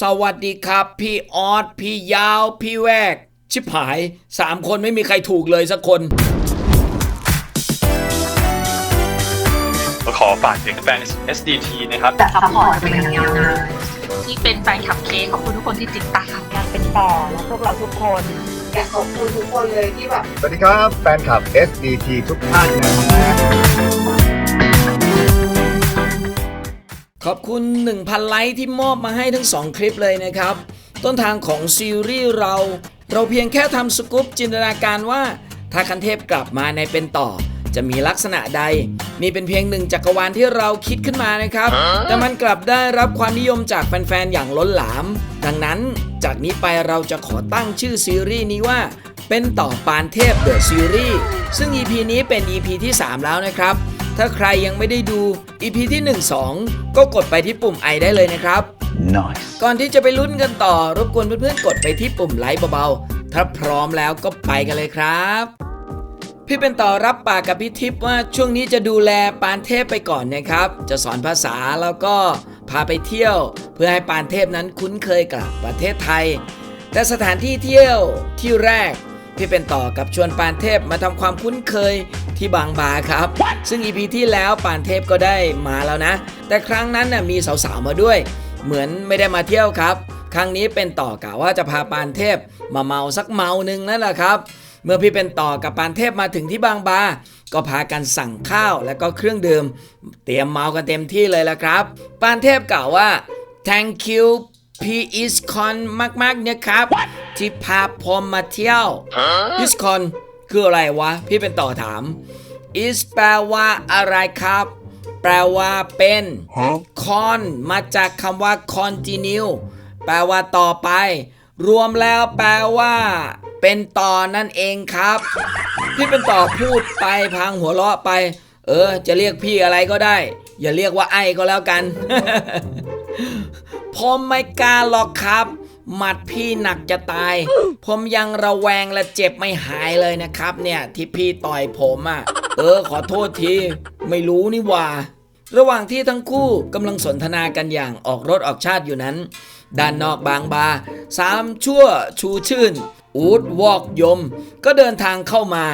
สวัสดีครับ พี่ออสพี่ยาว พี่แวก ชิบหายสามคนไม่มีใครถูกเลยสักคน ก็ขอฝากถึงแฟน SDT นะครับ จะซัพพอร์ตเป็นอย่างยาวนานที่เป็นแฟนคลับเคขอบคุณทุกคนที่ติดตามอยากเป็นต่อและพวกเราทุกคนอยากขอบคุณทุกคนเลยที่แบบ สวัสดีครับ แฟนคลับ SDT ทุกท่านนะ ขอบคุณ 1,000 ไลค์ที่มอบมาให้ทั้ง 2 คลิปเลยนะครับ ต้นทางของซีรีส์เรา เราเพียงแค่ทำสกู๊ปจินตนาการว่า ถ้าคันเทพกลับมาในเป็นต่อ จะมีลักษณะใด นี่เป็นเพียงหนึ่งจักรวาลที่เราคิดขึ้นมานะครับ แต่มันกลับได้รับความนิยมจากแฟนๆอย่างล้นหลาม ดังนั้นจากนี้ไปเราจะขอตั้งชื่อซีรีส์นี้ว่าเป็นต่อปานเทพเดอะซีรีส์ซึ่ง EP นี้เป็น EP ที่ 3 แล้วนะครับ ถ้าใครยังไม่ได้ดู EP ที่ 1 2 ก็กดไปที่ปุ่มไอได้เลยนะครับก่อนที่จะไปลุ้นกันต่อ รบกวนเพื่อนๆกดไปที่ปุ่มไลค์เบาๆ ถ้าพร้อมแล้วก็ไปกันเลยครับ พี่เป็นต่อรับปากกับพี่ทิพย์ว่าช่วงนี้จะดูแลปานเทพไปก่อนนะครับ จะสอนภาษาแล้วก็พาไปเที่ยว เพื่อให้ปานเทพนั้นคุ้นเคยกับประเทศไทย แต่สถานที่เที่ยวที่แรก พี่เป็นต่อกับชวนปานเทพมาทำความคุ้นเคย ที่บางบาครับ ซึ่งอีพีที่แล้วปานเทพก็ได้มาแล้วนะ แต่ครั้งนั้นน่ะมีสาวๆมาด้วย เหมือนไม่ได้มาเที่ยวครับ ครั้งนี้เป็นต่อกะว่าจะพาปานเทพมาเมาสักเมาหนึ่งนั่นแหละครับ เมื่อพี่เป็นต่อกับปานเทพมาถึงที่บางบา ก็พากันสั่งข้าวและก็เครื่องดื่ม เตรียมเมากันเต็มที่เลยละครับ ปานเทพกล่าวว่า thank you พี่อิสคอนมากๆนะครับ ที่พาผมมาเที่ยวอิสคอน คืออะไรวะ พี่เป็นต่อถาม is แปลว่าอะไรครับ แปลว่าเป็น con มาจากคำว่า continue แปลว่าต่อไป รวมแล้วแปลว่า เป็นต่อนั่นเองครับ พี่เป็นต่อพูดไปพางหัวเราะไป เออ จะเรียกพี่อะไรก็ได้ อย่าเรียกว่าไอ้ก็แล้วกัน ผมไม่กล้าหรอกครับ หมัดพี่หนักจะตาย ผมยังระแวงและเจ็บไม่หายเลยนะครับเนี่ยที่พี่ต่อยผมอะ่ะ เออขอโทษที ไม่รู้นี่ว่า ระหว่างที่ทั้งคู่กำลังสนทนากันอย่างออกรถออกชาติอยู่นั้น ด้านนอกบางบาสามชั่วชูชื่น อูดวอกยม ก็เดินทางเข้ามา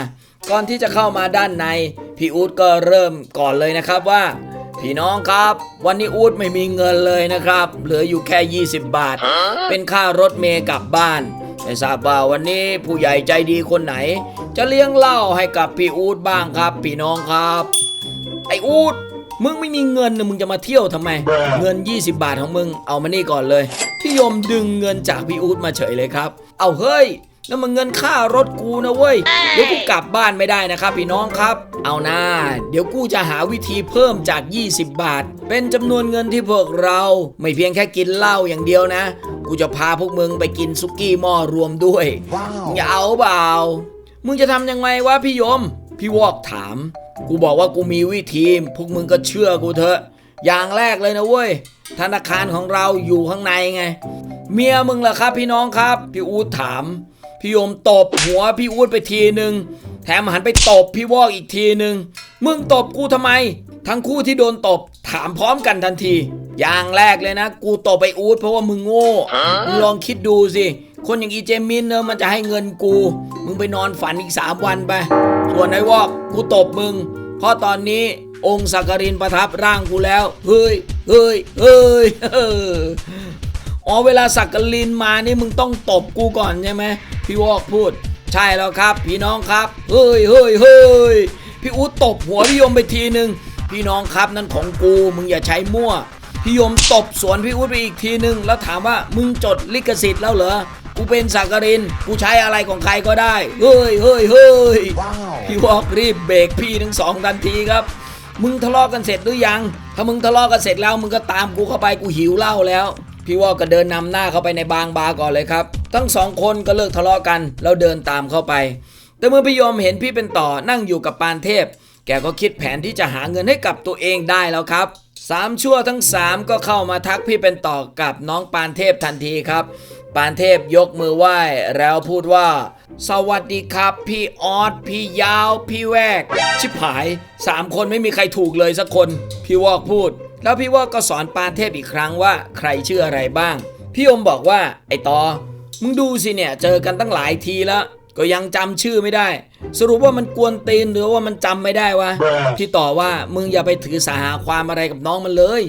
ก่อนที่จะเข้ามาด้านใน พี่อูดก็เริ่มก่อนเลยนะครับว่า พี่น้องครับ วันนี้อูดไม่มีเงินเลยนะครับ เหลืออยู่แค่ 20 บาท เป็นค่ารถเมย์กลับบ้านไม่ทราบว่าวันนี้ผู้ใหญ่ใจดีคนไหน จะเลี้ยงเหล้าให้กับพี่อูดบ้างครับ พี่น้องครับ ไออูดมึงไม่มีเงินนะมึงจะมาเที่ยวทำไม เงิน 20 บาทของมึงเอามานี่ก่อนเลย พี่ยมดึงเงินจากพี่อูดมาเฉยเลยครับ เอาเฮ้ย นั่นมันเงินค่ารถกูนะเว้ย เดี๋ยวกูกลับบ้านไม่ได้นะครับพี่น้องครับ เอาหน้าเดี๋ยวกูจะหาวิธีเพิ่มจาก 20 บาท เป็นจำนวนเงินที่พวกเรา ไม่เพียงแค่กินเหล้าอย่างเดียวนะ กูจะพาพวกมึงไปกินซุกี้หม้อรวมด้วยมึงอย่าเอาเปล่า มึงจะทำยังไงวะพี่ยม พี่วอกถาม กูบอกว่ากูมีวิธีพวกมึงก็เชื่อกูเถอะ อย่างแรกเลยนะเว้ย ธนาคารของเราอยู่ข้างในไง เมียมึงล่ะครับพี่น้องครับ พี่อูดถาม พี่โยมตบหัวพี่อูดไปทีหนึ่งแถมหันไปตบพี่วอกอีกทีหนึ่งมึงตบกูทำไม ทั้งคู่ที่โดนตบถามพร้อมกันทันที อย่างแรกเลยนะ กูตบไปอูดเพราะว่ามึงโง่มึงลองคิดดูสิ คนอย่างอีเจมินเนอะมันจะให้เงินกู มึงไปนอนฝันอีกสามวันไป ส่วนไอ้วอกกูตบมึง เพราะตอนนี้องค์สักกรินประทับร่างกูแล้ว เฮ้ย เฮ้ย เฮ้ยเฮ้ย อ๋อเวลาสักกลินมานี่มึงต้องตบกูก่อนใช่ไหมพี่วอกพูด ใช่แล้วครับ พี่น้องครับ เฮ้ยเฮ้ยเฮ้ยพี่อู๊ดตบหัวพี่ยมไปทีหนึ่งพี่น้องครับนั่นของกูมึงอย่าใช้มั่ว พี่ยมตบสวนพี่อู๊ดไปอีกทีหนึ่งแล้วถามว่ามึงจดลิขสิทธิ์แล้วเหรอกูเป็นสักกรินกูใช้อะไรของใครก็ได้ เฮ้ยเฮ้ยเฮ้ยพี่วอกรีบเบรกพี่ทั้งสองทันทีครับ มึงทะเลาะกันเสร็จหรือยัง ถ้ามึงทะเลาะกันเสร็จแล้วมึงก็ตามกูเข้าไปกูหิวเหล้าแล้ว พี่วอกก็เดินนำหน้าเข้าไปในบางบาก่อนเลยครับ ทั้งสองคนก็เลิกทะเลาะกัน แล้วเดินตามเข้าไป แต่เมื่อพี่ยมเห็นพี่เป็นต่อนั่งอยู่กับปานเทพ แกก็คิดแผนที่จะหาเงินให้กับตัวเองได้แล้วครับสามชั่วทั้งสามก็เข้ามาทักพี่เป็นต่อกับน้องปานเทพทันทีครับ ปานเทพยกมือไหว้แล้วพูดว่า สวัสดีครับ พี่ออสพี่ยาว พี่แวก ชิบหายสามคนไม่มีใครถูกเลยสักคน พี่วอกพูด แล้วพี่วอกก็สอนปาเทพอีกครั้งว่าใครชื่ออะไรบ้าง พี่ยมบอกว่าไอ้ต่อมึงดูสิเนี่ยเจอกันตั้งหลายทีแล้ว ก็ยังจำชื่อไม่ได้ สรุปว่ามันกวนตีนหรือว่ามันจำไม่ได้วะพี่ต่อว่ามึงอย่าไปถือสาหาความอะไรกับน้องมันเลย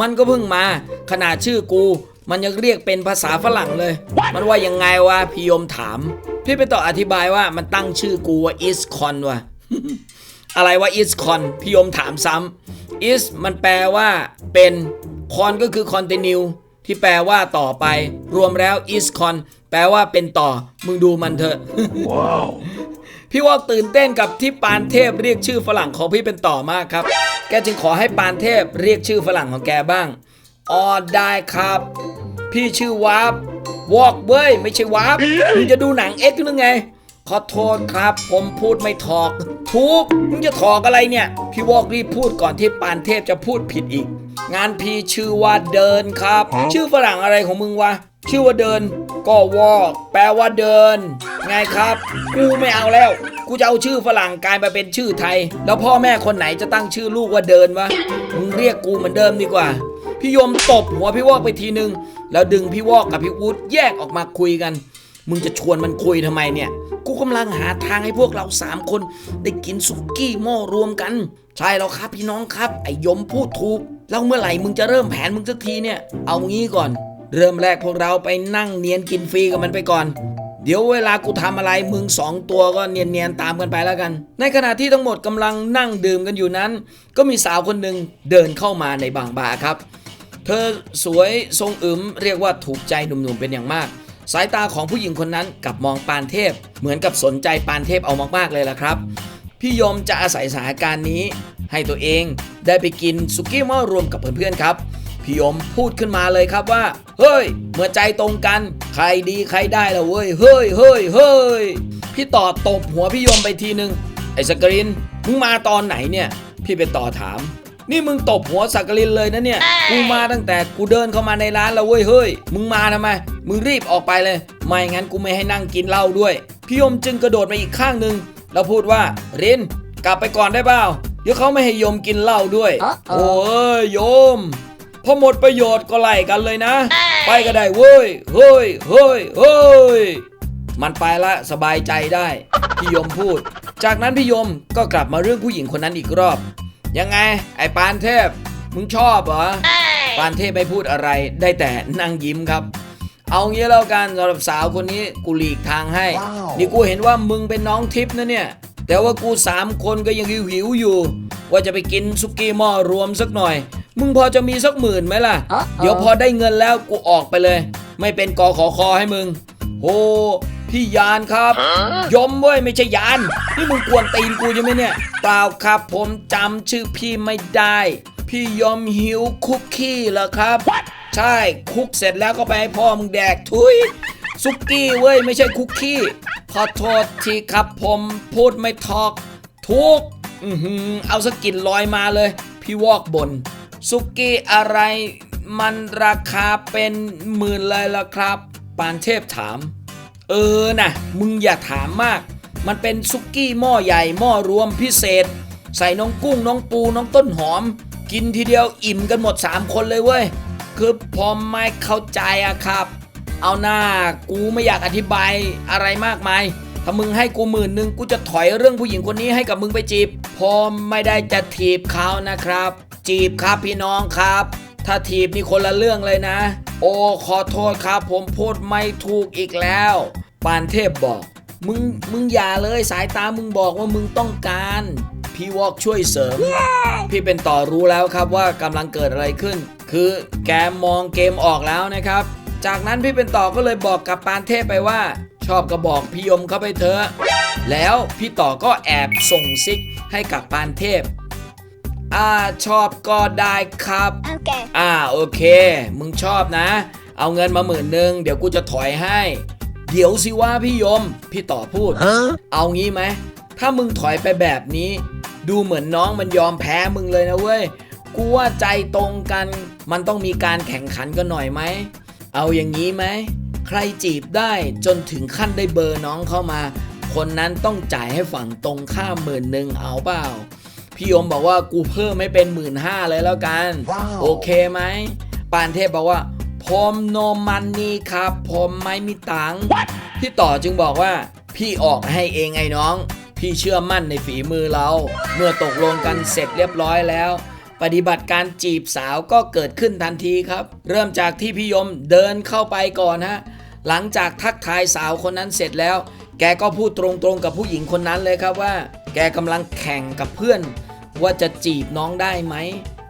มันก็เพิ่งมา ขนาดชื่อกู มันยังเรียกเป็นภาษาฝรั่งเลย มันว่ายังไงวะพี่ยมถาม พี่ไปต่ออธิบายว่ามันตั้งชื่อกูว่า is con ว่ะ อะไรว่า is con พี่ยมถามซ้ำ is มันแปลว่าเป็น con ก็คือ continue ที่แปลว่าต่อไป รวมแล้ว is con แปลว่าเป็นต่อ มึงดูมันเถอะพี่วอกตื่นเต้นกับที่ปานเทพเรียกชื่อฝรั่งของพี่เป็นต่อมากครับ แกจึงขอให้ปานเทพเรียกชื่อฝรั่งของแกบ้างอ๋อได้ครับ พี่ชื่อวาร์ปวอกเว้ยไม่ใช่วาร์ปมึงจะดูหนังเอ็กซ์หรือไง ขอโทษครับ ผมพูดไม่ถอก ทุกมึงจะถอกอะไรเนี่ย พี่วอกรีบพูดก่อนที่ปานเทพจะพูดผิดอีก งานพี่ชื่อว่าเดินครับ ชื่อฝรั่งอะไรของมึงวะ ชื่อว่าเดิน ก็วอกแปลว่าเดิน ไงครับ กูไม่เอาแล้ว กูจะเอาชื่อฝรั่งกลายมาเป็นชื่อไทย แล้วพ่อแม่คนไหนจะตั้งชื่อลูกว่าเดินวะ มึงเรียกกูเหมือนเดิมดีกว่าพี่ยมตบหัวพี่วอกไปทีนึง แล้วดึงพี่วอกกับพี่วุฒแยกออกมาคุยกัน มึงจะชวนมันคุยทำไมเนี่ย กูกำลังหาทางให้พวกเราสามคนได้กินสุกี้หม้อรวมกัน ใช่แล้วครับพี่น้องครับ ไอ้ยมพูดถูกแล้วเมื่อไหร่มึงจะเริ่มแผนมึงสักทีเนี่ย เอางี้ก่อน เริ่มแรกพวกเราไปนั่งเนียนกินฟรีกับมันไปก่อน เดี๋ยวเวลากูทำอะไรมึงสองตัวก็เนียนๆตามกันไปแล้วกัน ในขณะที่ทั้งหมดกำลังนั่งดื่มกันอยู่นั้น ก็มีสาวคนหนึ่งเดินเข้ามาในบางบาครับ เธอสวยทรงอึมเรียกว่าถูกใจหนุ่มๆเป็นอย่างมาก สายตาของผู้หญิงคนนั้นกับมองปานเทพ เหมือนกับสนใจปานเทพเอามากๆเลยล่ะครับ พี่ยมจะอาศัยสถานการณ์นี้ ให้ตัวเองได้ไปกินสุกี้หม้อรวมกับเพื่อนๆครับพี่ยมพูดขึ้นมาเลยครับว่า เฮ้ย เมื่อใจตรงกัน ใครดีใครได้ละเว้ย เฮ้ยเฮ้ยเฮ้ยพี่ต่อตบหัวพี่ยมไปทีนึง ไอ้สกริน มึงมาตอนไหนเนี่ย พี่ไปต่อถาม นี่มึงตบหัวสักกลินเลยนะเนี่ย กูมาตั้งแต่กูเดินเข้ามาในร้านแล้วเว้ยเฮ้ย มึงมาทำไม มึงรีบออกไปเลย ไม่งั้นกูไม่ให้นั่งกินเหล้าด้วย พี่ยมจึงกระโดดมาอีกข้างหนึ่งแล้วพูดว่ารินกลับไปก่อนได้เปล่า เดี๋ยวเขาไม่ให้โยมกินเหล้าด้วย โอ้ยโยม พอหมดประโยชน์ก็ไล่กันเลยนะ ไปก็ได้เว้ย เฮ้ย เฮ้ย เฮ้ย มันไปละสบายใจได้ พี่ยมพูด จากนั้นพี่ยมก็กลับมาเรื่องผู้หญิงคนนั้นอีกรอบ ยังไง ไอ้ปานเทพ มึงชอบเหรอ ปานเทพไม่พูดอะไร ได้แต่นั่งยิ้มครับ เอางี้แล้วกันสำหรับสาวคนนี้กูหลีกทางให้ว้าวนี่กูเห็นว่ามึงเป็นน้องทิพย์นะเนี่ย แต่ว่ากูสามคนก็ยังหิวๆอยู่ ว่าจะไปกินสุกี้หม้อรวมสักหน่อย มึงพอจะมีสักหมื่นไหมล่ะ เดี๋ยวพอได้เงินแล้วกูออกไปเลย ไม่เป็นกอขอคอให้มึงโอ้ พี่ยานครับ ยมเว้ยไม่ใช่ยาน นี่มึงกวนตีนกูใช่ไหมเนี่ย เปล่าครับผมจำชื่อพี่ไม่ได้ พี่ยอมหิวคุกกี้เหรอครับ ใช่คุกเสร็จแล้วก็ไปให้พ่อมึงแดกทุยซุกี้เว้ยไม่ใช่คุกกี้ ขอโทษทีครับผมพูดไม่ทอก ทุกอือหือเอาสกกินลอยมาเลย พี่วอกบนซุกี้อะไรมันราคาเป็นหมื่นเลยล่ะครับ ปานเทพถาม เออนะมึงอย่าถามมาก มันเป็นซุกี้หม้อใหญ่หม้อรวมพิเศษ ใส่น้องกุ้งน้องปูน้องต้นหอม กินทีเดียวอิ่มกันหมด 3 คนเลยเว้ย คือพอไม่เข้าใจอะครับ เอาหน้ากูไม่อยากอธิบายอะไรมากมาย ถ้ามึงให้กูหมื่นหนึ่งกูจะถอยเรื่องผู้หญิงคนนี้ให้กับมึงไปจีบ พอไม่ได้จะถีบเขานะครับ จีบครับพี่น้องครับ ถ้าถีบนี่คนละเรื่องเลยนะ โอ้ขอโทษครับ ผมพูดไม่ถูกอีกแล้ว ปานเทพบอก มึงมึงอย่าเลยสายตามึงบอกว่ามึงต้องการ พี่วอกช่วยเสริม พี่เป็นต่อรู้แล้วครับว่ากำลังเกิดอะไรขึ้น คือแกมองเกมออกแล้วนะครับ จากนั้นพี่เป็นต่อก็เลยบอกกับปานเทพไปว่า ชอบก็บอกพี่ยมเข้าไปเถอะแล้วพี่ต่อก็แอบส่งซิกให้กับปานเทพ อ่าชอบก็ได้ครับ Okay. อ่าโอเค มึงชอบนะ เอาเงินมาหมื่นหนึ่งเดี๋ยวกูจะถอยให้ เดี๋ยวสิว่าพี่ยม พี่ต่อพูด เอางี้ไหม ถ้ามึงถอยไปแบบนี้ ดูเหมือนน้องมันยอมแพ้มึงเลยนะเว้ย กูว่าใจตรงกัน มันต้องมีการแข่งขันกันหน่อยไหม เอาอย่างนี้ไหม ใครจีบได้จนถึงขั้นได้เบอร์น้องเข้ามา คนนั้นต้องจ่ายให้ฝั่งตรงข้ามหมื่นหนึ่งเอาเปล่า พี่ยมบอกว่ากูเพิ่มไม่เป็นหมื่นห้าเลยแล้วกันว้าวโอเคไหมปานเทพบอกว่าพผมโนมันนี่ครับ ผมไม่มีตังค์พี่ต่อจึงบอกว่า พี่ออกให้เองไอ้น้อง พี่เชื่อมั่นในฝีมือเรา เมื่อตกลงกันเสร็จเรียบร้อยแล้ว ปฏิบัติการจีบสาวก็เกิดขึ้นทันทีครับ เริ่มจากที่พี่ยมเดินเข้าไปก่อนฮะหลังจากทักทายสาวคนนั้นเสร็จแล้ว แกก็พูดตรงๆกับผู้หญิงคนนั้นเลยครับว่า แกกำลังแข่งกับเพื่อน ว่าจะจีบน้องได้ไหม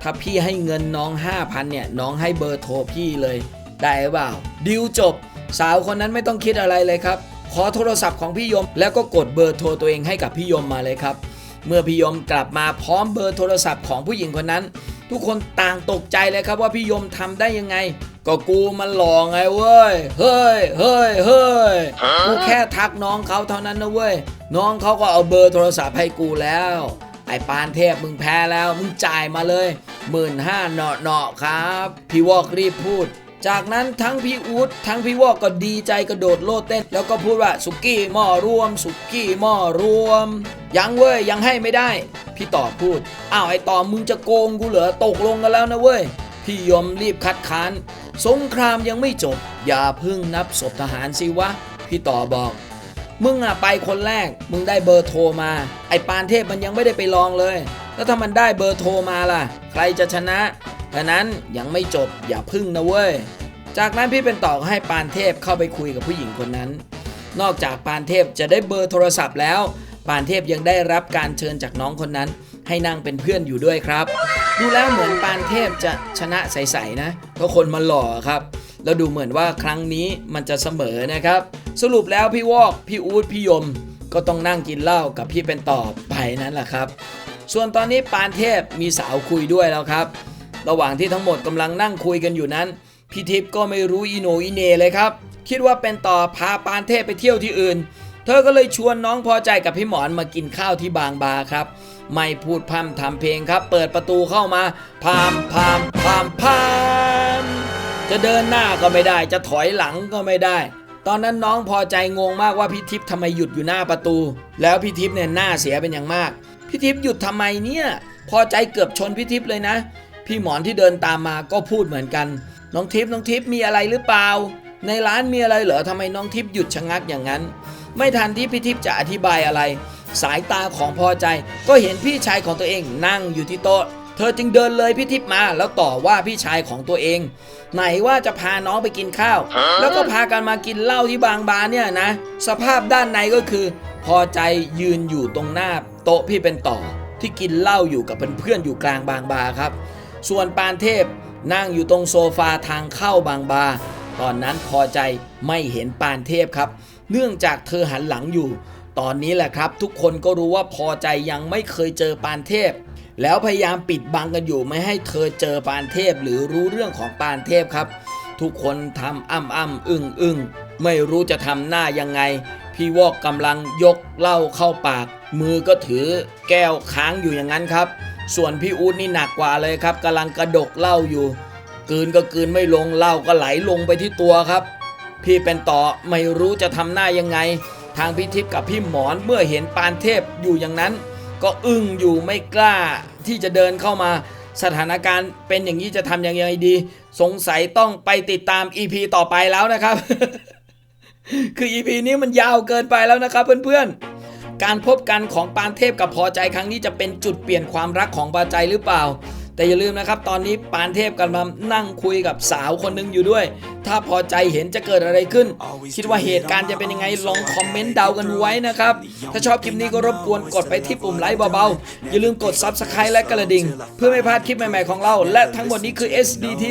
ถ้าพี่ให้เงินน้อง 5,000 เนี่ย น้องให้เบอร์โทรพี่เลย ได้หรือเปล่า ดิวจบ สาวคนนั้นไม่ต้องคิดอะไรเลยครับ ขอโทรศัพท์ของพี่ยม แล้วก็กดเบอร์โทรตัวเองให้กับพี่ยมมาเลยครับ เมื่อพี่ยมกลับมาพร้อมเบอร์โทรศัพท์ของผู้หญิงคนนั้น ทุกคนต่างตกใจเลยครับว่าพี่ยมทำได้ยังไง ก็กูมันหลอกไงเว้ย เฮ้ย เฮ้ย เฮ้ย กูแค่ทักน้องเขาเท่านั้นนะเว้ย น้องเขาก็เอาเบอร์โทรศัพท์ให้กูแล้ว ไอ้ปานเทพมึงแพ้แล้วมึงจ่ายมาเลยหมื่นห้าเนาะเนาะครับ พี่วอกรีบพูด จากนั้นทั้งพี่อู๊ดทั้งพี่วอกก็ดีใจกระโดดโลดเต้น แล้วก็พูดว่าสุกี้หม้อรวม สุกี้หม้อรวม ยังเว้ยยังให้ไม่ได้ พี่ต่อพูดอ้าวไอ้ต่อมึงจะโกงกูเหรอตกลงกันแล้วนะเว้ยพี่ยมรีบคัดค้านสงครามยังไม่จบ อย่าพึ่งนับศพทหารสิวะ พี่ต่อบอก มึงอะไปคนแรก มึงได้เบอร์โทรมา ไอ้ปานเทพมันยังไม่ได้ไปลองเลย แล้วถ้ามันได้เบอร์โทรมาล่ะ ใครจะชนะฉะนั้นยังไม่จบอย่าพึ่งนะเว้ย จากนั้นพี่เป็นต่อก็ให้ปานเทพเข้าไปคุยกับผู้หญิงคนนั้น นอกจากปานเทพจะได้เบอร์โทรศัพท์แล้ว ปานเทพยังได้รับการเชิญจากน้องคนนั้น ให้นั่งเป็นเพื่อนอยู่ด้วยครับ ดูแล้วเหมือนปานเทพจะชนะใสๆนะเพราะคนมาหล่อครับ แล้วดูเหมือนว่าครั้งนี้มันจะเสมอนะครับ สรุปแล้วพี่วอก พี่อูดพี่ยม ก็ต้องนั่งกินเหล้ากับพี่เป็นต่อไปนั่นแหละครับ ส่วนตอนนี้ปานเทพมีสาวคุยด้วยแล้วครับ ระหว่างที่ทั้งหมดกำลังนั่งคุยกันอยู่นั้นพี่ทิพย์ก็ไม่รู้อีโนอีเนเลยครับ คิดว่าเป็นต่อพาปานเทพไปเที่ยวที่อื่น เธอก็เลยชวนน้องพอใจกับพี่หมอนมากินข้าวที่บางบาครับ ไม่พูดพร่ำทำเพลงครับ เปิดประตูเข้ามาพามพามพามพาม จะเดินหน้าก็ไม่ได้ จะถอยหลังก็ไม่ได้ ตอนนั้นน้องพอใจงงมากว่าพี่ทิพย์ทำไมหยุดอยู่หน้าประตู แล้วพี่ทิพย์เนี่ยหน้าเสียเป็นอย่างมากพี่ทิพย์หยุดทำไมเนี่ย พอใจเกือบชนพี่ทิพย์เลยนะ พี่หมอนที่เดินตามมาก็พูดเหมือนกัน น้องทิพย์น้องทิพย์มีอะไรหรือเปล่า ในร้านมีอะไรเหรอทำไมน้องทิพย์หยุดชะงักอย่างนั้น ไม่ทันที่พี่ทิพย์จะอธิบายอะไร สายตาของพอใจ ก็เห็นพี่ชายของตัวเองนั่งอยู่ที่โต๊ะ เธอจึงเดินเลยพี่ทิพย์มาแล้วต่อว่าพี่ชายของตัวเอง ไหนว่าจะพาน้องไปกินข้าว แล้วก็พากันมากินเหล้าที่บางบาเนี่ยนะ สภาพด้านในก็คือ พอใจยืนอยู่ตรงหน้าโต๊ะพี่เป็นต่อ ที่กินเหล้าอยู่กับเพื่อนๆอยู่กลางบางบาครับ ส่วนปานเทพนั่งอยู่ตรงโซฟาทางเข้าบางบา ตอนนั้นพอใจไม่เห็นปานเทพครับ เนื่องจากเธอหันหลังอยู่ ตอนนี้แหละครับ ทุกคนก็รู้ว่าพอใจยังไม่เคยเจอปานเทพ แล้วพยายามปิดบังกันอยู่ไม่ให้เธอเจอปานเทพหรือรู้เรื่องของปานเทพครับ ทุกคนทำอ้ำอ้ำอึ้งอึ้งไม่รู้จะทำหน้ายังไง พี่วอกกำลังยกเหล้าเข้าปาก มือก็ถือแก้วค้างอยู่อย่างนั้นครับ ส่วนพี่อู๊ดนี่หนักกว่าเลยครับกำลังกระดกเหล้าอยู่กืนก็กืนไม่ลงเหล้าก็ไหลลงไปที่ตัวครับ พี่เป็นต่อไม่รู้จะทำหน้ายังไง ทางพี่ทิพย์กับพี่หมอนเมื่อเห็นปานเทพอยู่อย่างนั้น ก็อึ้งอยู่ไม่กล้าที่จะเดินเข้ามาสถานการณ์เป็นอย่างนี้จะทำยังไงดี สงสัยต้องไปติดตาม EP ต่อไปแล้วนะครับ คือ EP นี้มันยาวเกินไปแล้วนะครับเพื่อนๆ การพบกันของปานเทพกับพอใจครั้งนี้จะเป็นจุดเปลี่ยนความรักของปาใจหรือเปล่า แต่อย่าลืมนะครับ ตอนนี้ปานเทพกำลังนั่งคุยกับสาวคนหนึงอยู่ด้วย ถ้าพอใจเห็นจะเกิดอะไรขึ้น คิดว่าเหตุการณ์จะเป็นยังไงลองคอมเมนต์เดากันไว้นะครับ ถ้าชอบคลิปนี้ก็รบกวนกดไปที่ปุ่มไลค์เบาๆ อย่าลืมกด Subscribe และกระดิ่ง เพื่อไม่พลาดคลิปใหม่ๆของเรา และทั้งหมดนี้คือ SDT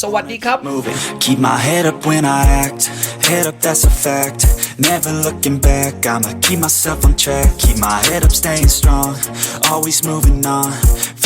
สวัสดีครับ moving. Keep my head up when I act. Head up, that's a fact. Never looking back. I'ma keep myself on track. Keep my head up, staying strong. Always moving on.